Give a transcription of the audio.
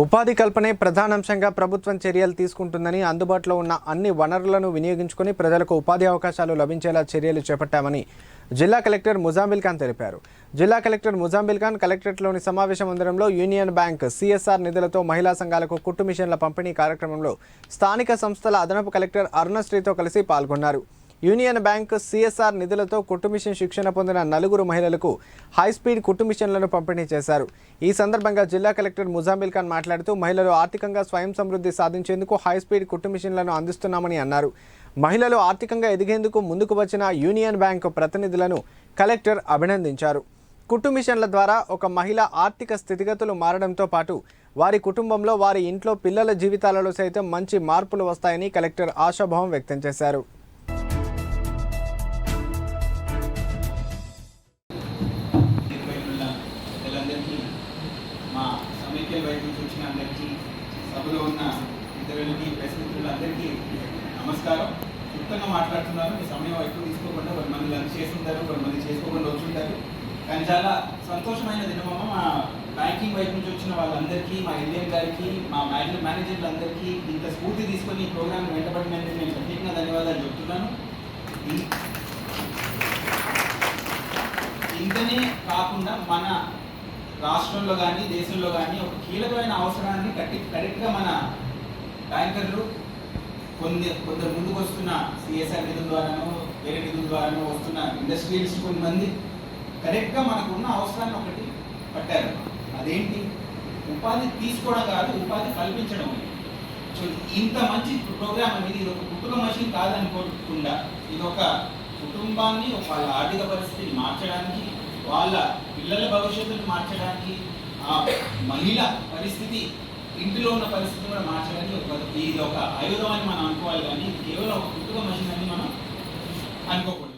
ఉపాధి కల్పనే ప్రధానాంశంగా ప్రభుత్వం చర్యలు తీసుకుంటుందని అందుబాటులో ఉన్న అన్ని వనరులను వినియోగించుకొని ప్రజలకు ఉపాధి అవకాశాలు లభించేలా చర్యలు చేపట్టామని జిల్లా కలెక్టర్ ముజాంబిల్ ఖాన్ తెలిపారు. జిల్లా కలెక్టర్ ముజాంబిల్ ఖాన్ కలెక్టరేట్లోని సమావేశ మందిరంలో యూనియన్ బ్యాంక్ సిఎస్ఆర్ నిధులతో మహిళా సంఘాలకు కుట్టు మిషన్ల పంపిణీ కార్యక్రమంలో స్థానిక సంస్థల అదనపు కలెక్టర్ అరుణశ్రీతో కలిసి పాల్గొన్నారు. యూనియన్ బ్యాంక్ సిఎస్ఆర్ నిధులతో కుట్టుమిషన్ శిక్షణ పొందిన నలుగురు మహిళలకు హైస్పీడ్ కుట్టుమిషన్లను పంపిణీ చేశారు. ఈ సందర్భంగా జిల్లా కలెక్టర్ ముజామిల్ ఖాన్ మాట్లాడుతూ మహిళలు ఆర్థికంగా స్వయం సమృద్ధి సాధించేందుకు హైస్పీడ్ కుట్టుమిషన్లను అందిస్తున్నామని అన్నారు. మహిళలు ఆర్థికంగా ఎదిగేందుకు ముందుకు వచ్చిన యూనియన్ బ్యాంకు ప్రతినిధులను కలెక్టర్ అభినందించారు. కుట్టు మిషన్ల ద్వారా ఒక మహిళ ఆర్థిక స్థితిగతులు మారడంతో పాటు వారి కుటుంబంలో వారి ఇంట్లో పిల్లల జీవితాలలో సైతం మంచి మార్పులు వస్తాయని కలెక్టర్ ఆశాభావం వ్యక్తం చేశారు. సమైక్య వైపు నుంచి వచ్చిన అందరికీ సభలో ఉన్న ఇతరులకి ప్రెస్ మిత్రులందరికీ నమస్కారం. క్లుప్తంగా మాట్లాడుతున్నారు మీ సమయం ఎక్కువ తీసుకోకుండా కొంతమంది లంచ్ చేస్తుంటారు కొంతమంది చేసుకోకుండా వచ్చుంటారు. కానీ చాలా సంతోషమైన దినమమ్మ మా బ్యాంకింగ్ వైపు నుంచి వచ్చిన వాళ్ళందరికీ మా ఇండియన్ గారికి మా మేనేజర్ మేనేజర్లందరికీ ఇంత స్ఫూర్తి తీసుకొని ఈ ప్రోగ్రామ్ వెంటబడినందుకు నేను ప్రత్యేకంగా ధన్యవాదాలు చెప్తున్నాను. ఇంతనే కాకుండా మన రాష్ట్రంలో కానీ దేశంలో కానీ ఒక కీలకమైన అవసరాన్ని కట్టి కరెక్ట్గా మన బ్యాంకర్లు కొన్ని కొందరు ముందుకు వస్తున్న సిఎస్ఆర్ నిధుల ద్వారానో వేరే నిధుల ద్వారానో వస్తున్న ఇండస్ట్రియల్స్ కొంతమంది కరెక్ట్గా మనకున్న అవసరాన్ని ఒకటి పట్టారు. అదేంటి? ఉపాధి తీసుకోవడం కాదు ఉపాధి కల్పించడం సో ఇంత మంచి ప్రోగ్రామ్ అనేది ఇది ఒక కుటుంబ మషిన్ కాదనుకోకుండా ఇది ఒక కుటుంబాన్ని వాళ్ళ ఆర్థిక పరిస్థితిని మార్చడానికి వాళ్ళ పిల్లల భవిష్యత్తును మార్చడానికి ఆ మహిళ పరిస్థితి ఇంటిలో ఉన్న పరిస్థితి కూడా మార్చడానికి ఒక ఇది ఒక ఆయుధం అని మనం అనుకోవాలి కానీ కేవలం ఒక కుటుంబ మహిళ అని మనం అనుకోకూడదు.